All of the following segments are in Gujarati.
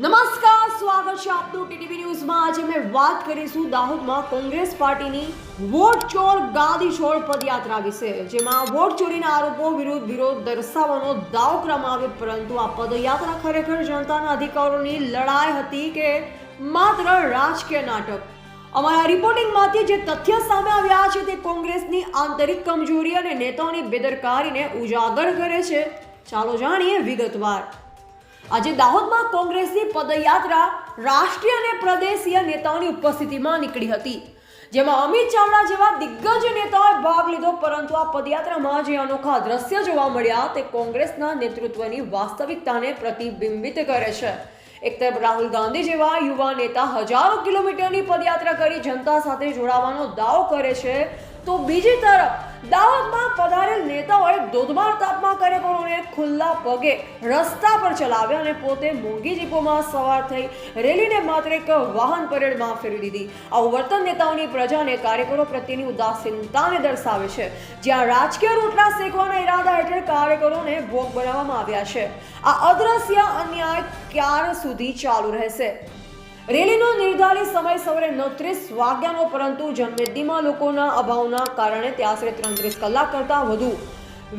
નમસ્કાર, સ્વાગત છે આપનું ટીટીવી ન્યૂઝમાં. આજે અમે વાત કરીશું દાહોદમાં કોંગ્રેસ પાર્ટીની વોટ ચોર ગાદી છોડ પદયાત્રા વિશે, જેમાં વોટ ચોરીના આરોપો વિરુદ્ધ વિરોધ દર્શાવવાનો દાવ કરવામાં આવ્યો, પરંતુ આ પદયાત્રા ખરેખર જનતાના અધિકારોની લડાઈ હતી કે માત્ર રાજકીય નાટક? અમારા રિપોર્ટિંગમાંથી જે તથ્ય સામે આવ્યા છે તે કોંગ્રેસની આંતરિક કમજોરી અને નેતાઓની બેદરકારીને ઉજાગર કરે છે. ચાલો જાણીએ વિગતવાર. આજે દાહોદમાં કોંગ્રેસની પદયાત્રા રાષ્ટ્રીય અને પ્રદેશીય નેતાઓની ઉપસ્થિતિમાં નીકળી હતી, જેમાં અમિત ચાવડા જેવા દિગ્ગજ નેતાઓએ ભાગ લીધો, પરંતુ આ પદયાત્રામાં જે અનોખા દ્રશ્ય જોવા મળ્યા તે કોંગ્રેસના નેતૃત્વની વાસ્તવિકતાને પ્રતિબિંબિત કરે છે. એક તરફ રાહુલ ગાંધી જેવા યુવા નેતા હજારો કિલોમીટરની પદયાત્રા કરી જનતા સાથે જોડાવાનો દાવો કરે છે, તો બીજી તરફ દાહોદમાં પધારેલ નેતાઓએ ધોધમાર તાપમાં કાર્યકરોને ખુલ્લા પગે રસ્તા પર ચલાવ્યા અને પોતે મોંઘી જીપોમાં સવાર થઈ રેલીને માત્ર એક વાહન પરેડમાં ફેરવી દીધી. આવું વર્તન નેતાઓની પ્રજાને કાર્યકરો પ્રત્યેની ઉદાસીનતાને દર્શાવે છે. જ્યાં રાજકીય રોટલા શેકવાના ઈરાદા હેઠળ કાર્યકરોને ભોગ બનાવવામાં આવ્યા છે. આ અદ્રશ્ય અન્યાય ક્યાર સુધી ચાલુ રહેશે? રેલીનો નિર્ધારિત સમય સવારે નવત્રીસ વાગ્યાનો, પરંતુ જનમેદનીમાં લોકોના અભાવના કારણે તે આશરે ત્રણત્રીસ કલાક કરતાં વધુ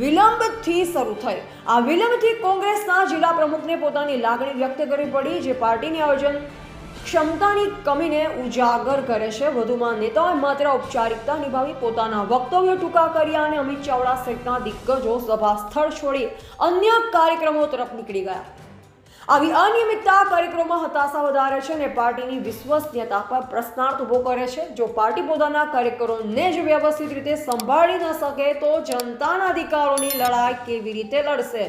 વિલંબથી શરૂ થઈ. આ વિલંબથી કોંગ્રેસના જિલ્લા પ્રમુખને પોતાની લાગણી વ્યક્ત કરવી પડી, જે પાર્ટીની આયોજન ક્ષમતાની કમીને ઉજાગર કરે છે. વધુમાં નેતાઓએ માત્ર ઔપચારિકતા નિભાવી પોતાના વક્તવ્યો ટૂંકા કર્યા અને અમિત ચાવડા સહિતના દિગ્ગજો સભા સ્થળ છોડી અન્ય કાર્યક્રમો તરફ નીકળી ગયા. આવી અનિયમિતતા કાર્યક્રમમાં હતાશા વધારે છે અને પાર્ટીની વિશ્વસનીયતા પર પ્રશ્નાર્થ ઊભો કરે છે. જો પાર્ટી પોતાના કાર્યકરોને જ વ્યવસ્થિત રીતે સંભાળી ન શકે તો જનતાના અધિકારોની લડાઈ કેવી રીતે લડશે?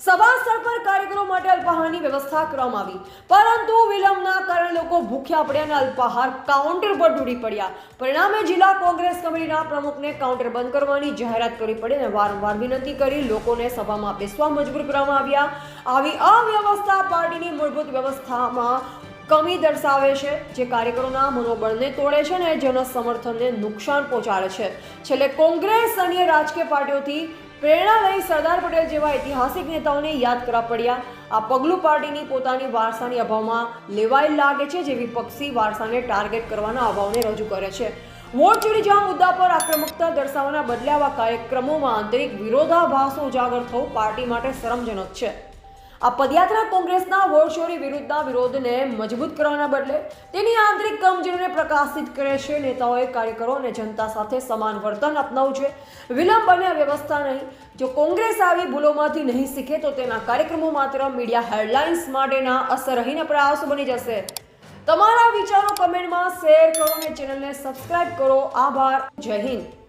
સભા સ્થળ પર કાર્યકરો માટે અલ્પાહારની વ્યવસ્થા કરવામાં આવી. પરંતુ વિલંબના કારણે લોકો ભૂખ્યા પડ્યા અને અલ્પાહાર કાઉન્ટર પર તૂટી પડ્યા. પરિણામે જિલ્લા કોંગ્રેસ કમિટીના પ્રમુખને કાઉન્ટર બંધ કરવાની જાહેરાત કરવી પડી અને વારંવાર વિનંતી કરી લોકોને સભામાં બેસવા મજબૂર કરવામાં આવ્યા. આવી અવ્યવસ્થા પાર્ટીની મૂળભૂત વ્યવસ્થામાં કમી દર્શાવે છે, જે કાર્યકરોના મનોબળને તોડે છે અને જન સમર્થનને નુકસાન પહોંચાડે છે. છેલ્લે કોંગ્રેસ અન્ય રાજકીય પાર્ટીઓથી પ્રેરણા લઈ સરદાર પટેલ જેવા ઐતિહાસિક નેતાઓને યાદ કરવા પડ્યા. આ પગલું પાર્ટીની પોતાની વારસાની અભાવમાં લેવાયેલ લાગે છે જે વિપક્ષી વારસાને ટાર્ગેટ કરવાના અભાવને રજૂ કરે છે. વોટ ચોરી જેવા મુદ્દા પર આક્રમકતા દર્શાવવાના બદલે આવા કાર્યક્રમોમાં આંતરિક વિરોધાભાસો ઉજાગર થવું પાર્ટી માટે શરમજનક છે. આ પદયાત્રા કોંગ્રેસના વોટ વિરુદ્ધના વિરોધને મજબૂત કરવાના બદલે તેની આંતરિક કમજોરીને પ્રકાશિત કરે છે. નેતાઓએ કાર્યકરો અને જનતા સાથે સમાન વર્તન અપનાવવું છે. વિલંબ અને વ્યવસ્થા નહીં. જો કોંગ્રેસ આવી ભૂલોમાંથી નહીં શીખે તો તેના કાર્યક્રમો માત્ર મીડિયા હેડલાઇન્સ માટેના અસરહીન પ્રયાસો બની જશે. તમારા વિચારો કમેન્ટમાં શેર કરો અને ચેનલને સબસ્ક્રાઇબ કરો. આભાર. જય હિન્દ.